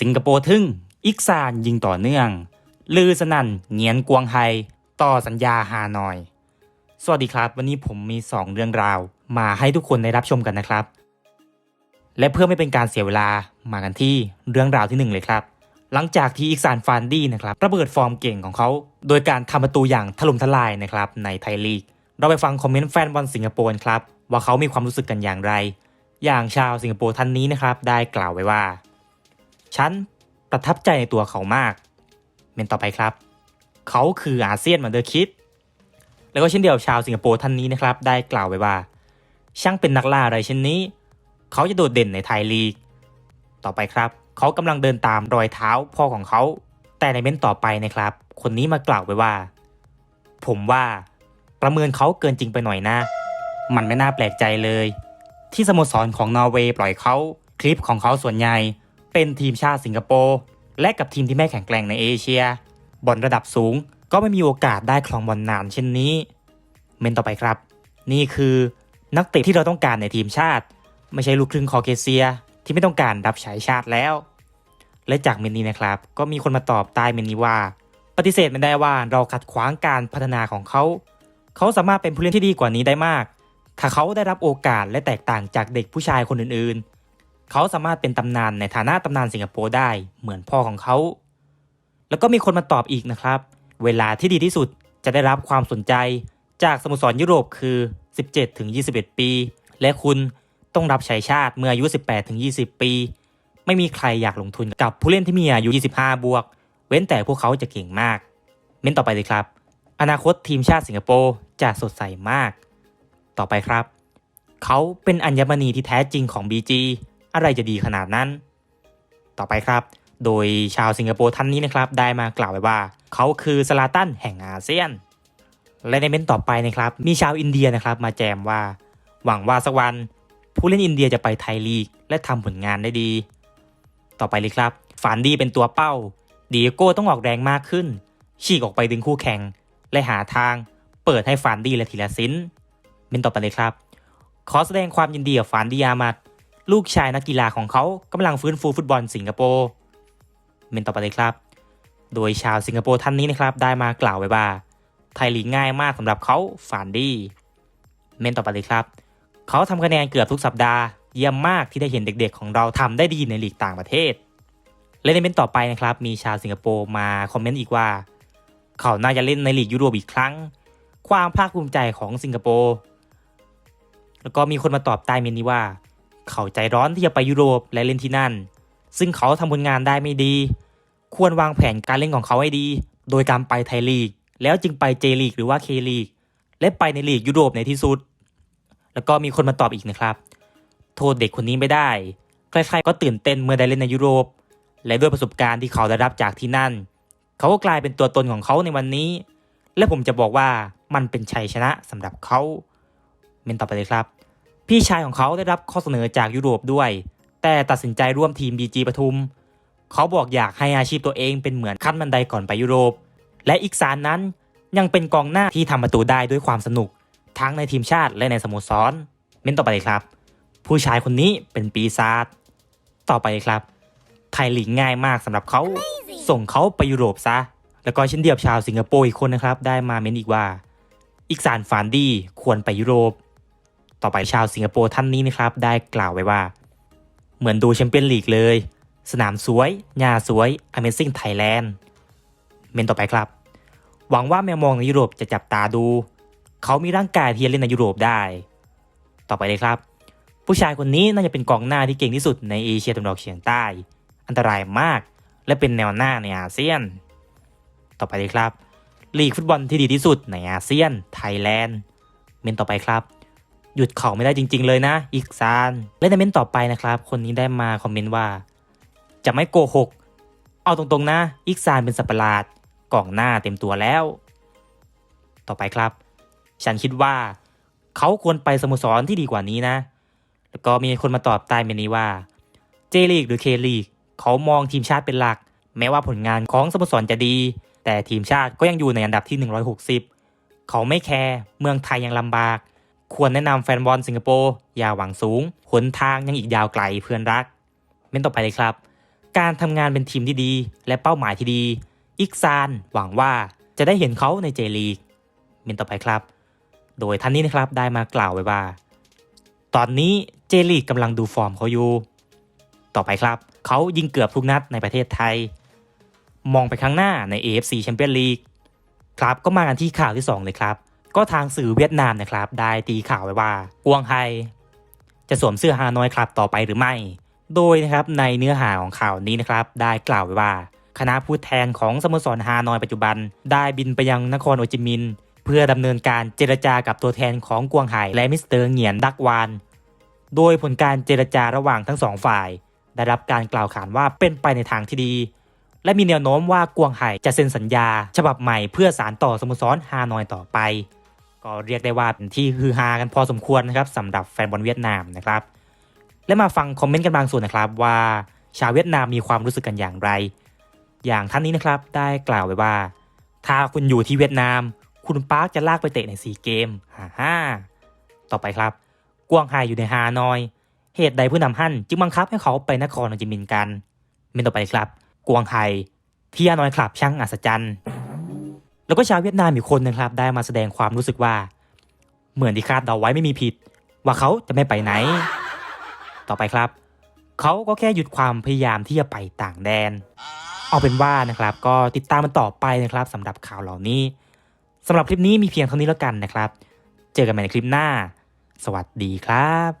สิงคโปร์ทึ่ง อิกซานยิงต่อเนื่อง ลือสนั่นเงียนกวงไฮต่อสัญญาฮานอย สวัสดีครับ วันนี้ผมมี 2 เรื่องราว มาให้ทุกคนได้รับชมกันนะครับ และเพื่อไม่เป็นการเสียเวลามากันที่เรื่องราวที่หนึ่งเลยครับ หลังจากที่อิกซานฟานดี้นะครับระเบิดฟอร์มเก่งของเขา โดยการทำประตูอย่างถล่มทลายนะครับในไทยลีก เราไปฟังคอมเมนต์แฟนบอลสิงคโปร์ครับว่าเขามีความรู้สึกกันอย่างไร อย่างชาวสิงคโปร์ท่านนี้นะครับได้กล่าวไว้ว่า ฉันประทับใจในตัวเขามาก เมนต่อไปครับ เขาคืออาเซียนมาเดอร์คิด แล้วก็เช่นเดียวกับชาวสิงคโปร์ท่านนี้นะครับ ได้กล่าวไว้ว่า ช่างเป็นนักล่าอะไรเช่นนี้ เขาจะโดดเด่นในไทยลีก ต่อไปครับ เขากำลังเดินตามรอยเท้าพ่อของเขา แต่ในเม้นต่อไปนะครับ คนนี้มากล่าวไว้ว่า ผมว่าประเมินเขาเกินจริงไปหน่อยนะ มันไม่น่าแปลกใจเลย ที่สโมสรของนอร์เวย์ปล่อยเขาคลิปของเขาส่วนใหญ่ เป็นทีมชาติสิงคโปร์และกับทีมที่ไม่แข็งแกร่งในเอเชีย บอลระดับสูงก็ไม่มีโอกาสได้ครองบอลนานเช่นนี้ เมนต่อไปครับ นี่คือนักเตะที่เราต้องการในทีมชาติ ไม่ใช่ลูกครึ่งคอเคเซีย ที่ไม่ต้องการรับใช้ชาติแล้ว และจากเมนนี้นะครับ ก็มีคนมาตอบใต้เมนนี้ว่า ปฏิเสธไม่ได้ว่าเราขัดขวางการพัฒนาของเขา เขาสามารถเป็นผู้เล่นที่ดีกว่านี้ได้มาก ถ้าเขาได้รับโอกาสและแตกต่างจากเด็กผู้ชายคนอื่นๆ เขาสามารถเป็นตำนานในฐานะตำนานสิงคโปร์ได้เหมือนพ่อของเขา แล้วก็มีคนมาตอบอีกนะครับ เวลาที่ดีที่สุดจะได้รับความสนใจจากสโมสรยุโรปคือ 17-21 ปี และคุณต้องรับใช้ชาติเมื่ออายุ 18-20 ปี ไม่มีใครอยากลงทุนกับผู้เล่นที่มีอายุ 25 บวก เว้นแต่พวกเขาจะเก่งมาก เม้นต่อไปเลยครับ อนาคตทีมชาติสิงคโปร์จะสดใสมาก ต่อไปครับ เขาเป็นอัญมณีที่แท้จริงของ BG อะไรจะดีขนาดนั้น ต่อไปครับ โดยชาวสิงคโปร์ท่านนี้นะครับ ได้มากล่าวไว้ว่า เขาคือสลาตันแห่งอาเซียน และในเม้นต่อไปนะครับ มีชาวอินเดียนะครับมาแจมว่า หวังว่าสักวัน ผู้เล่นอินเดียจะไปไทยลีก และทำผลงานได้ดี ต่อไปเลยครับฟานดี้เป็นตัวเป้าดีโก้ต้องออกแรงมากขึ้น ฉีกออกไปดึงคู่แข่ง และหาทางเปิดให้ฟานดี้และทีละซินเมนต่อไปเลยครับ ขอแสดงความยินดีกับฟานดี้อามัด ลูกชายนักกีฬาของเขากำลังฟื้นฟูฟุตบอลสิงคโปร์เมนต่อไปเลยครับ โดยชาวสิงคโปร์ท่านนี้นะครับได้มากล่าวไว้ว่า ไทยลีกง่ายมากสำหรับเขาฟานดีเมนต่อไปเลยครับ เขาทำคะแนนเกือบทุกสัปดาห์เยี่ยมมากที่ได้เห็นเด็กๆ ของเราทำได้ดีในลีกต่างประเทศ และในเมนต่อไปนะครับมีชาวสิงคโปร์มาคอมเมนต์อีกว่า เขาน่าจะเล่นในลีกยุโรปอีกครั้ง ความภาคภูมิใจของสิงคโปร์แล้วก็มีคนมาตอบใต้เมนนี้ว่า เขาใจร้อนที่จะไปยุโรปและเล่นที่นั่น ซึ่งเขาทำผลงานได้ไม่ดี ควรวางแผนการเล่นของเขาให้ดี โดยการไปไทยลีก แล้วจึงไปเจลีกหรือว่าเคลีก และไปในลีกยุโรปในที่สุด แล้วก็มีคนมาตอบอีกนะครับ โทษเด็กคนนี้ไม่ได้ ใครๆก็ตื่นเต้นเมื่อได้เล่นในยุโรป และด้วยประสบการณ์ที่เขาได้รับจากที่นั่น เขาก็กลายเป็นตัวตนของเขาในวันนี้ และผมจะบอกว่ามันเป็นชัยชนะสำหรับเขาเมนต่อไปเลยครับ พี่ชายของเขาได้รับข้อเสนอจากยุโรปด้วย แต่ตัดสินใจร่วมทีม BG ปทุม เขาบอกอยากให้อาชีพตัวเองเป็นเหมือนขั้นบันไดก่อนไปยุโรป และอีกสารนั้นยังเป็นกองหน้าที่ทำประตูได้ด้วยความสนุก ทั้งในทีมชาติและในสโมสร เม้นต่อไปเลยครับ ผู้ชายคนนี้เป็นปีศาจต่อไปเลยครับไทยลีกง่ายมากสำหรับเขาส่งเขาไปยุโรปซะ แล้วก็เช่นเดียวกับชาวสิงคโปร์อีกคนนะครับ ได้มาเม้นอีกว่า อีกสารฟานดี้ควรไปยุโรป ต่อไปชาวสิงคโปร์ท่านนี้นะครับได้กล่าวไว้ว่า เหมือนดูแชมเปี้ยนลีกเลย สนามสวยหญ้าสวย Amazing Thailand เมนต่อไปครับ หวังว่าแมวมองในยุโรปจะจับตาดู เขามีร่างกายที่จะเล่นในยุโรปได้ ต่อไปเลยครับ ผู้ชายคนนี้น่าจะเป็นกองหน้าที่เก่งที่สุดในเอเชียตะวันออกเฉียงใต้ อันตรายมาก และเป็นแนวหน้าในอาเซียน ต่อไปเลยครับลีกฟุตบอลที่ดีที่สุดในอาเซียนไทยแลนด์ เมนต่อไปครับ หยุดเขาไม่ได้จริง ๆ เลยนะ อีกซาน และในเมนต่อไปนะครับ คนนี้ได้มาคอมเมนต์ว่า จะไม่โกหก เอาตรงๆนะ อีกซานเป็นสัตว์ปหลาดกล่องหน้าเต็มตัวแล้ว ต่อไปครับ ฉันคิดว่า เขาควรไปสโมสรที่ดีกว่านี้นะ แล้วก็มีคนมาตอบใต้เมนนี้ว่า เจลีกหรือเคลีกเขามองทีมชาติเป็นหลัก แม้ว่าผลงานของสโมสรจะดี แต่ทีมชาติก็ยังอยู่ในอันดับที่ 160 เขาไม่แคร์เมืองไทยยังลำบาก ควรแนะนำแฟนบอลสิงคโปร์อย่าหวังสูงหนทางยังอีกยาวไกลเพื่อนรัก เม้นต่อไปเลยครับ การทำงานเป็นทีมที่ดี และเป้าหมายที่ดี อิกซานหวังว่าจะได้เห็นเขาในเจลีก เม้นต่อไปครับ โดยท่านนี้นะครับได้มากล่าวไว้ว่า ตอนนี้เจลีกกำลังดูฟอร์มเขาอยู่ ต่อไปครับ เขายิงเกือบทุกนัดในประเทศไทย มองไปข้างหน้าใน AFC Champions League ครับก็มากันที่ข่าวที่ 2 เลยครับ ก็ทางสื่อเวียดนามนะครับ ได้ตีข่าวไว้ว่ากวงไฮจะสวมเสื้อฮานอยครับต่อไปหรือไม่ โดยนะครับในเนื้อหาของข่าวนี้นะครับ ได้กล่าวไว้ว่า คณะผู้แทนของสโมสรฮานอยปัจจุบัน ได้บินไปยังนครโอจิมินห์เพื่อดำเนินการเจรจากับตัวแทนของกวงไฮและมิสเตอร์เหงียนดักวาน โดยผลการเจรจาระหว่างทั้งสองฝ่าย ได้รับการกล่าวขานว่าเป็นไปในทางที่ดี และมีแนวโน้มว่ากวงไห่จะเซ็นสัญญา ฉบับใหม่เพื่อสารต่อสโมสรฮานอยต่อไป ก็เรียกได้ว่าเป็นที่ฮือฮากันพอสมควรนะครับสำหรับแฟนบอลเวียดนามนะครับ และมาฟังคอมเมนต์กันบางส่วนนะครับว่าชาวเวียดนามมีความรู้สึกกันอย่างไร อย่างท่านนี้นะครับได้กล่าวไว้ว่า ถ้าคุณอยู่ที่เวียดนาม คุณปาร์คจะลากไปเตะในซีเกมฮ่าฮ่าต่อไปครับ กวางไฮอยู่ในฮานอย เหตุใดผู้นำฮั่นจึงบังคับให้เขาไปนครโฮจิมินห์กัน เมนต่อไปครับ กวางไฮที่ฮานอยคลับช่างอัศจรรย์ แล้วก็ชาวเวียดนามอีกคนนะครับได้มาแสดงความรู้สึกว่า เหมือนที่คาดเดาไว้ไม่มีผิด ว่าเขาจะไม่ไปไหน ต่อไปครับ เขาก็แค่หยุดความพยายามที่จะไปต่างแดน เอาเป็นว่านะครับ ก็ติดตามมันต่อไปนะครับสำหรับข่าวเหล่านี้สำหรับคลิปนี้มีเพียงเท่านี้แล้วกันนะครับ เจอกันใหม่ในคลิปหน้า สวัสดีครับ